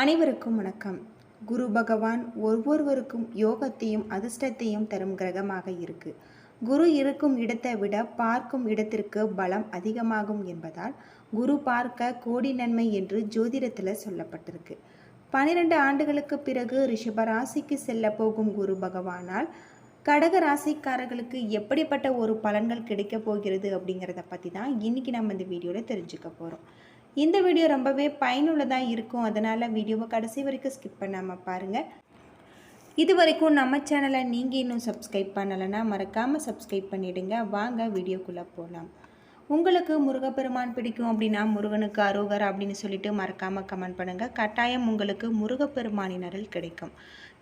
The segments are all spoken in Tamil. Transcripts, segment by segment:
அனைவருக்கும் வணக்கம். குரு பகவான் ஒவ்வொருவருக்கும் யோகத்தையும் அதிர்ஷ்டத்தையும் தரும் கிரகமாக இருக்கு. குரு இருக்கும் இடத்தை விட பார்க்கும் இடத்திற்கு பலம் அதிகமாகும் என்பதால் குரு பார்க்க கோடி நன்மை என்று ஜோதிடத்தில் சொல்லப்பட்டிருக்கு. பனிரெண்டு ஆண்டுகளுக்கு பிறகு ரிஷப ராசிக்கு செல்ல போகும் குரு பகவானால் கடக ராசிக்காரர்களுக்கு எப்படிப்பட்ட ஒரு பலன்கள் கிடைக்க போகிறது அப்படிங்கிறத பற்றி தான் இன்றைக்கி நம்ம இந்த வீடியோவில் தெரிஞ்சுக்க போகிறோம் இந்த வீடியோ ரொம்பவே பயனுள்ளதாக இருக்கும். அதனால் வீடியோவை கடைசி வரைக்கும் ஸ்கிப் பண்ணாமல் பாருங்கள் இது வரைக்கும் நம்ம சேனலை நீங்கள் இன்னும் சப்ஸ்கிரைப் பண்ணலைன்னா மறக்காமல் சப்ஸ்கிரைப் பண்ணிவிடுங்க வாங்க வீடியோக்குள்ளே போகலாம் உங்களுக்கு முருகப்பெருமான் பிடிக்கும் அப்படின்னா முருகனுக்கு அரோகர் அப்படின்னு சொல்லிட்டு மறக்காமல் கமெண்ட் பண்ணுங்கள் கட்டாயம் உங்களுக்கு முருகப்பெருமானின் அருள் கிடைக்கும்.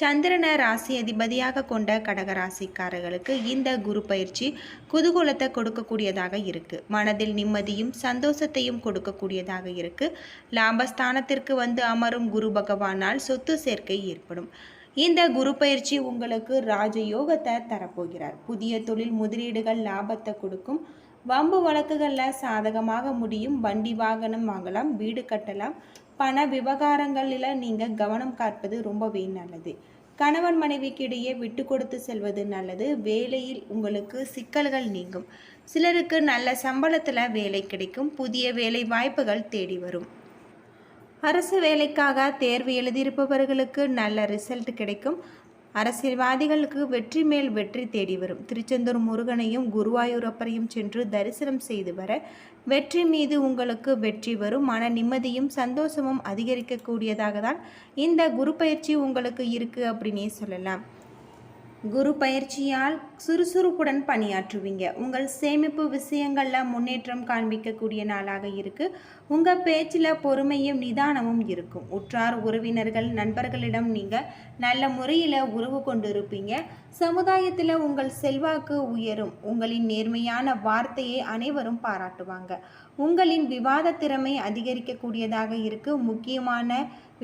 சந்திரனை ராசி அதிபதியாக கொண்ட கடக ராசிக்காரர்களுக்கு இந்த குரு பயிற்சி குதூகூலத்தை கொடுக்கக்கூடியதாக இருக்கு. மனதில் நிம்மதியும் சந்தோஷத்தையும் கொடுக்கக்கூடியதாக இருக்கு. லாபஸ்தானத்திற்கு வந்து அமரும் குரு பகவானால் சொத்து சேர்க்கை ஏற்படும். இந்த குரு பயிற்சி உங்களுக்கு ராஜயோகத்தை தரப்போகிறார். புதிய தொழில் முதலீடுகள் லாபத்தை கொடுக்கும். வம்பு வழக்குகளில் சாதகமாக முடியும். வண்டி வாகனம் வாங்கலாம். வீடு கட்டலாம். பண விவகாரங்களில் நீங்கள் கவனம் காப்பது ரொம்பவே நல்லது. கணவன் மனைவிக்கு இடையே விட்டு கொடுத்து செல்வது நல்லது. வேலையில் உங்களுக்கு சிக்கல்கள் நீங்கும். சிலருக்கு நல்ல சம்பளத்தில் வேலை கிடைக்கும். புதிய வேலை வாய்ப்புகள் தேடி வரும். அரசு வேலைக்காக தேர்வு எழுதியிருப்பவர்களுக்கு நல்ல ரிசல்ட் கிடைக்கும். அரசியல்வாதிகளுக்கு வெற்றி மேல் வெற்றி தேடி வரும். திருச்செந்தூர் முருகனையும் குருவாயூரப்பரையும் சென்று தரிசனம் செய்து வர வெற்றி மீது உங்களுக்கு வெற்றி வரும். மன நிம்மதியும் சந்தோஷமும் அதிகரிக்கக்கூடியதாக தான் இந்த குரு பயிற்சி உங்களுக்கு இருக்குது அப்படின்னே சொல்லலாம். குரு பயிற்சியால் சுறுசுறுப்புடன் பணியாற்றுவீங்க. உங்கள் சேமிப்பு விஷயங்களில் முன்னேற்றம் காண்பிக்கக்கூடிய நாளாக இருக்கு. உங்கள் பேச்சில் பொறுமையும் நிதானமும் இருக்கும். உற்றார் உறவினர்கள் நண்பர்களிடம் நீங்கள் நல்ல முறையில் உறவு கொண்டு இருப்பீங்க சமுதாயத்தில் உங்கள் செல்வாக்கு உயரும். உங்களின் நேர்மையான வார்த்தையை அனைவரும் பாராட்டுவாங்க. உங்களின் விவாத திறமை அதிகரிக்கக்கூடியதாக இருக்கு. முக்கியமான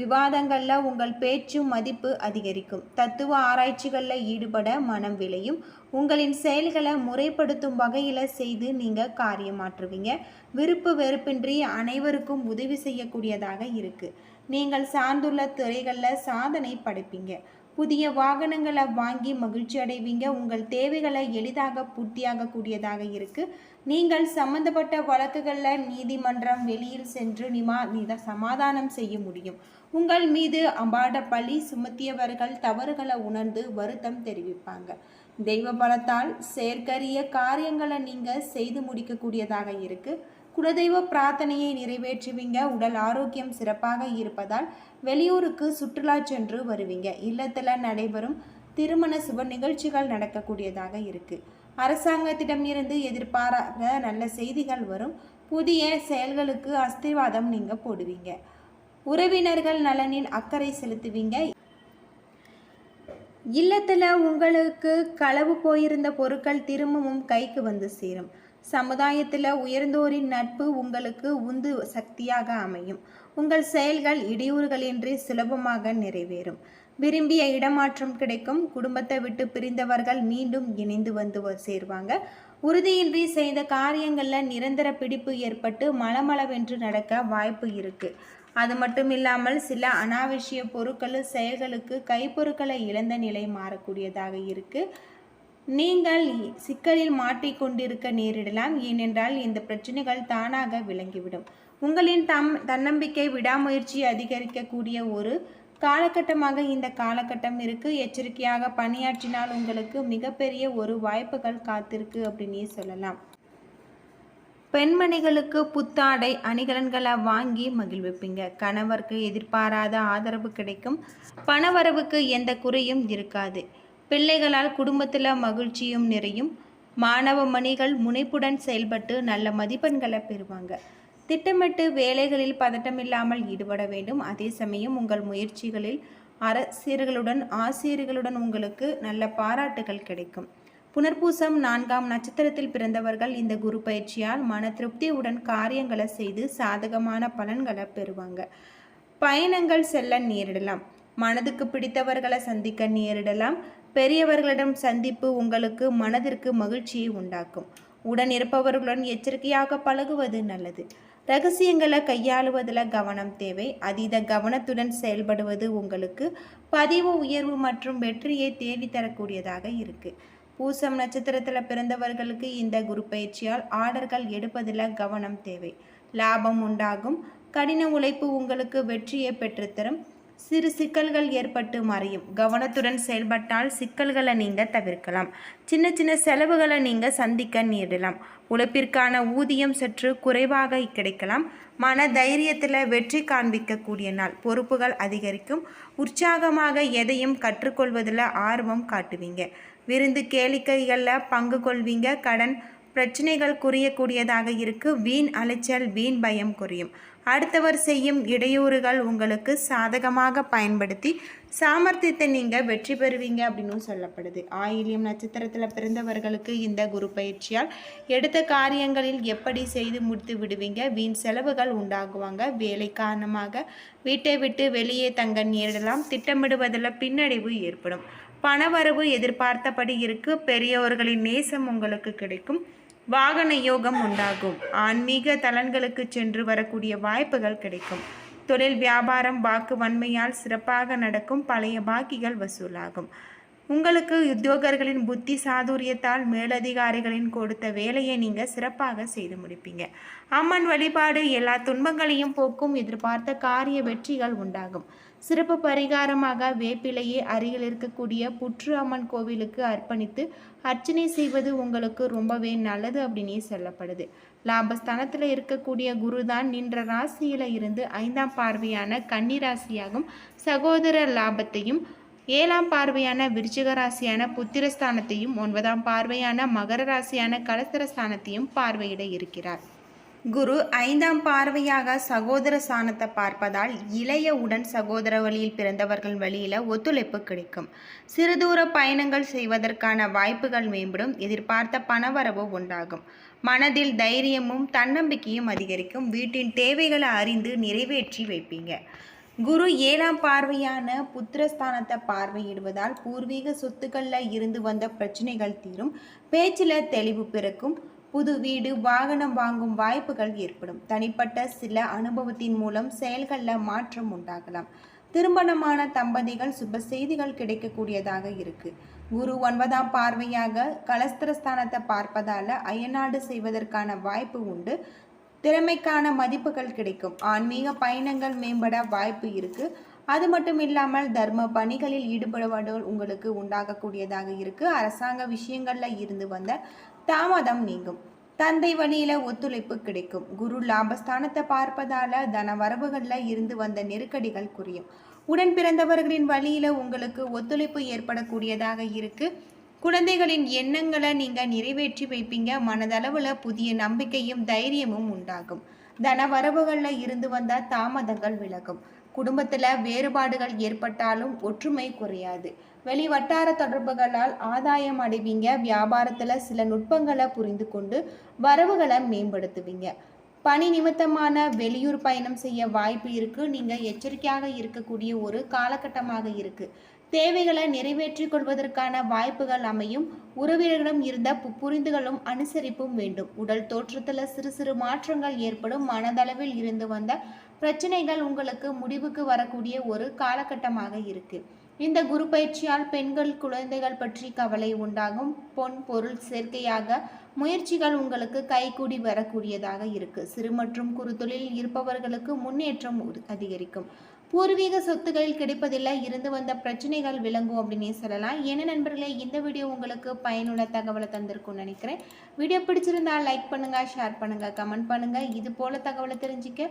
விவாதங்களில் உங்கள் பேச்சு மதிப்பு அதிகரிக்கும். தத்துவ ஆராய்ச்சிகளில் ஈடுபட மனம் விளையும். உங்களின் செயல்களை முறைப்படுத்தும் வகையில் செய்து நீங்கள் காரியமாற்றுவீங்க. விருப்பு வெறுப்பின்றி அனைவருக்கும் உதவி செய்யக்கூடியதாக இருக்குது நீங்கள் சார்ந்துள்ள துறைகளில் சாதனை படைப்பீங்க. புதிய வாகனங்களை வாங்கி மகிழ்ச்சி அடைவீங்க. உங்கள் தேவைகளை எளிதாக பூர்த்தியாகக்கூடியதாக இருக்கு. நீங்கள் சம்பந்தப்பட்ட வழக்குகளில் நீதிமன்றம் வெளியில் சென்று நிமா நித சமாதானம் செய்ய முடியும். உங்கள் மீது அம்பாட பழி சுமத்தியவர்கள் தவறுகளை உணர்ந்து வருத்தம் தெரிவிப்பாங்க. தெய்வ பலத்தால் செயற்கரிய காரியங்களை நீங்கள் செய்து முடிக்கக்கூடியதாக இருக்குது குலதெய்வ பிரார்த்தனையை நிறைவேற்றுவீங்க. உடல் ஆரோக்கியம் சிறப்பாக இருப்பதால் வெளியூருக்கு சுற்றுலா சென்று வருவீங்க. இல்லத்தில் நடைபெறும் திருமண சுப நிகழ்ச்சிகள் நடக்கக்கூடியதாக இருக்குது அரசாங்கத்திடம் இருந்து எதிர்பாராத நல்ல செய்திகள் வரும். புதிய செயல்களுக்கு அஸ்திவாதம் நீங்கள் போடுவீங்க. உறவினர்கள் நலனில் அக்கறை செலுத்துவீங்க. இல்லத்தில் உங்களுக்கு களவு போயிருந்த பொருட்கள் திரும்பவும் கைக்கு வந்து சேரும். சமுதாயத்தில் உயர்ந்தோரின் நட்பு உங்களுக்கு உந்து சக்தியாக அமையும். உங்கள் செயல்கள் இடையூறுகளின்றி சுலபமாக நிறைவேறும். விரும்பிய இடமாற்றம் கிடைக்கும். குடும்பத்தை விட்டு பிரிந்தவர்கள் மீண்டும் இணைந்து வந்து சேர்வாங்க. உறுதியின்றி செய்த காரியங்களில் நிரந்தர பிடிப்பு ஏற்பட்டு மலமளவென்று நடக்க வாய்ப்பு இருக்குது அது மட்டும் இல்லாமல் சில அனாவசிய பொருட்கள் செயல்களுக்கு கைப்பொருட்களை இழந்த நிலை மாறக்கூடியதாக இருக்குது நீங்கள் சிக்கலில் மாட்டிக்கொண்டிருக்க நேரிடலாம். ஏனென்றால் இந்த பிரச்சனைகள் தானாக விளங்கிவிடும். உங்களின் தம் தன்னம்பிக்கை விடாமுயற்சி அதிகரிக்கக்கூடிய ஒரு காலகட்டமாக இந்த காலகட்டம் இருக்கு. எச்சரிக்கையாக பணியாற்றினால் உங்களுக்கு மிகப்பெரிய ஒரு வாய்ப்புகள் காத்திருக்கு அப்படின்னே சொல்லலாம். பெண்மணிகளுக்கு புத்தாடை அணிகலன்களை வாங்கி மகிழ்விப்பீங்க. கணவருக்கு எதிர்பாராத ஆதரவு கிடைக்கும். பணவரவுக்கு எந்த குறையும் இருக்காது. பிள்ளைகளால் குடும்பத்தில் மகிழ்ச்சியும் நிறையும். மாணவ மணிகள் முனைப்புடன் செயல்பட்டு நல்ல மதிப்பெண்களை பெறுவாங்க. திட்டமிட்டு வேலைகளில் பதட்டமில்லாமல் ஈடுபட வேண்டும். அதே சமயம் உங்கள் முயற்சிகளில் அரசியர்களுடன் ஆசிரியர்களுடன் உங்களுக்கு நல்ல பாராட்டுகள் கிடைக்கும். புனர்பூசம் நான்காம் நட்சத்திரத்தில் பிறந்தவர்கள் இந்த குரு பயிற்சியால் மன திருப்தியுடன் காரியங்களை செய்து சாதகமான பலன்களை பெறுவாங்க. பயணங்கள் செல்ல நேரிடலாம். மனதுக்கு பிடித்தவர்களை சந்திக்க நேரிடலாம். பெரியவர்களிடம் சந்திப்பு உங்களுக்கு மனதிற்கு மகிழ்ச்சியை உண்டாக்கும். உடன் இருப்பவர்களுடன் எச்சரிக்கையாக பழகுவது நல்லது. ரகசியங்களை கையாளுவதில் கவனம் தேவை. அதீத கவனத்துடன் செயல்படுவது உங்களுக்கு பதிவு உயர்வு மற்றும் வெற்றியை தேடித்தரக்கூடியதாக இருக்குது பூசம் நட்சத்திரத்தில் பிறந்தவர்களுக்கு இந்த குரு பயிற்சியால் ஆர்டர்கள் எடுப்பதில் கவனம் தேவை. லாபம் உண்டாகும். கடின உழைப்பு உங்களுக்கு வெற்றியை பெற்றுத்தரும். சிறு சிக்கல்கள் ஏற்பட்டு மறையும். கவனத்துடன் செயல்பட்டால் சிக்கல்களை நீங்கள் தவிர்க்கலாம். சின்ன சின்ன செலவுகளை நீங்கள் சந்திக்க நேரிடலாம். உழைப்பிற்கான ஊதியம் சற்று குறைவாக கிடைக்கலாம். மன தைரியத்தில் வெற்றி காண்பிக்கக்கூடிய நாள். பொறுப்புகள் அதிகரிக்கும். உற்சாகமாக எதையும் கற்றுக்கொள்வதில் ஆர்வம் காட்டுவீங்க. விருந்து கேளிக்கைகளில் பங்கு கொள்வீங்க. கடன் பிரச்சனைகள் குறையக்கூடியதாக இருக்கு. வீண் அலைச்சல் வீண் பயம் குறையும். அடுத்தவர் செய்யும் இடையூறுகள் உங்களுக்கு சாதகமாக பயன்படுத்தி சாமர்த்தியத்தை நீங்கள் வெற்றி பெறுவீங்க அப்படின்னு சொல்லப்படுது. ஆயிலியம் நட்சத்திரத்தில் பிறந்தவர்களுக்கு இந்த குரு பயிற்சியால் எடுத்த காரியங்களில் எப்படி செய்து முடித்து விடுவீங்க? வீண் செலவுகள் உண்டாகுவாங்க. வேலை காரணமாக வீட்டை விட்டு வெளியே தங்க நேரிடலாம். திட்டமிடுவதில் பின்னடைவு ஏற்படும். பணவரவு எதிர்பார்த்தபடி இருக்கு. பெரியவர்களின் நேசம் உங்களுக்கு கிடைக்கும். வாகன யோகம் உண்டாகும். ஆன்மீக தலன்களுக்கு சென்று வரக்கூடிய வாய்ப்புகள் கிடைக்கும். தொழில் வியாபாரம் வாக்கு வன்மையால் சிறப்பாக நடக்கும் பழைய பாக்கிகள் வசூலாகும். உங்களுக்கு உத்தியோகர்களின் புத்தி சாதுரியத்தால் மேலதிகாரிகளின் கொடுத்த வேலையை நீங்கள் சிறப்பாக செய்து முடிப்பீங்க. அம்மன் வழிபாடு எல்லா துன்பங்களையும் போக்கும் எதிர்பார்த்த காரிய வெற்றிகள் உண்டாகும். சிறப்பு பரிகாரமாக வேப்பிலையே அருகில் இருக்கக்கூடிய புற்று அம்மன் கோவிலுக்கு அர்ப்பணித்து அர்ச்சனை செய்வது உங்களுக்கு ரொம்பவே நல்லது அப்படின்னே சொல்லப்படுது. லாபஸ்தானத்தில் இருக்கக்கூடிய குருதான் நின்ற ராசியில் இருந்து ஐந்தாம் பார்வையான கன்னி ராசியாகும் சகோதர லாபத்தையும் ஏழாம் பார்வையான விருச்சிக ராசியான புத்திரஸ்தானத்தையும் ஒன்பதாம் பார்வையான மகர ராசியான கலசரஸ்தானத்தையும் பார்வையிட இருக்கிறார். குரு ஐந்தாம் பார்வையாக சகோதர சாணத்தை பார்ப்பதால் இளைய உடன் சகோதர வழியில் பிறந்தவர்கள் வழியில் ஒத்துழைப்பு கிடைக்கும். சிறுதூர பயணங்கள் செய்வதற்கான வாய்ப்புகள் மேம்படும். எதிர்பார்த்த பணவரவு உண்டாகும். மனதில் தைரியமும் தன்னம்பிக்கையும் அதிகரிக்கும். வீட்டின் தேவைகளை அறிந்து நிறைவேற்றி வைப்பீங்க. குரு ஏழாம் பார்வையான புத்திரஸ்தானத்தை பார்வையிடுவதால் பூர்வீக சொத்துக்களில் இருந்து வந்த பிரச்சனைகள் தீரும். பேச்சில் தெளிவு பிறக்கும். புது வீடு வாகனம் வாங்கும் வாய்ப்புகள் ஏற்படும். தனிப்பட்ட சில அனுபவத்தின் மூலம் செயல்களில் மாற்றம் உண்டாகலாம். திருமணமான தம்பதிகள் சுப செய்திகள் கிடைக்கக்கூடியதாக இருக்கு. குரு ஒன்பதாம் பார்வையாக கலஸ்திரஸ்தானத்தை பார்ப்பதால அயநாடு செய்வதற்கான வாய்ப்பு உண்டு. திறமைக்கான மதிப்புகள் கிடைக்கும். ஆன்மீக பயணங்கள் மேம்பட வாய்ப்பு இருக்கு. அது மட்டும் இல்லாமல் தர்ம பணிகளில் ஈடுபடுவதோடு உங்களுக்கு உண்டாகக்கூடியதாக இருக்கு. அரசாங்க விஷயங்கள்ல இருந்து வந்த தாமதம் நீங்கும். தந்தை வழியில ஒத்துழைப்பு கிடைக்கும். குரு லாபஸ்தானத்தை பார்ப்பதால தன வரவுகளில் இருந்து வந்த நெருக்கடிகள் குறையும். உடன் பிறந்தவர்களின் வழியில உங்களுக்கு ஒத்துழைப்பு ஏற்படக்கூடியதாக இருக்கு. குழந்தைகளின் எண்ணங்களை நீங்க நிறைவேற்றி வைப்பீங்க. மனதளவுல புதிய நம்பிக்கையும் தைரியமும் உண்டாகும். தன வரவுகளில் இருந்து வந்த தாமதங்கள் விலகும். குடும்பத்தில் வேறுபாடுகள் ஏற்பட்டாலும் ஒற்றுமை குறையாது. வெளி வட்டார தொடர்புகளால் ஆதாயம் அடைவீங்க. வியாபாரத்தில் சில நுட்பங்களை புரிந்து கொண்டு வரவுகளை மேம்படுத்துவீங்க. பணி நிமித்தமான வெளியூர் பயணம் செய்ய வாய்ப்பு இருக்கு. நீங்கள் எச்சரிக்கையாக இருக்கக்கூடிய ஒரு காலகட்டமாக இருக்கு. தேவைகளை நிறைவேற்றிக் கொள்வதற்கான வாய்ப்புகள் அமையும். உறவினர்களிடம் இருந்த பு- புரிந்துகளும் அனுசரிப்பும் வேண்டும். உடல் தோற்றத்தில் சிறு சிறு மாற்றங்கள் ஏற்படும். மனதளவில் இருந்து வந்த பிரச்சனைகள் உங்களுக்கு முடிவுக்கு வரக்கூடிய ஒரு காலகட்டமாக இருக்கு. இந்த குரு பயிற்சியால் பெண்கள் குழந்தைகள் பற்றி கவலை உண்டாகும். பொன் பொருள் சேர்க்கையாக முயற்சிகள் உங்களுக்கு கைகூடி வரக்கூடியதாக இருக்கு. சிறு மற்றும் குறு தொழிலில் இருப்பவர்களுக்கு முன்னேற்றம் அதிகரிக்கும். பூர்வீக சொத்துகளில் கிடைப்பதில்லை. இருந்து வந்த பிரச்சனைகள் விளங்கும் அப்படின்னே சொல்லலாம். என்ன நண்பர்களே இந்த வீடியோ உங்களுக்கு பயனுள்ள தகவலை தந்திருக்கும்னு நினைக்கிறேன். வீடியோ பிடிச்சிருந்தா லைக் பண்ணுங்கள் ஷேர் பண்ணுங்கள் கமெண்ட் பண்ணுங்கள் இது போல தகவலை தெரிஞ்சுக்க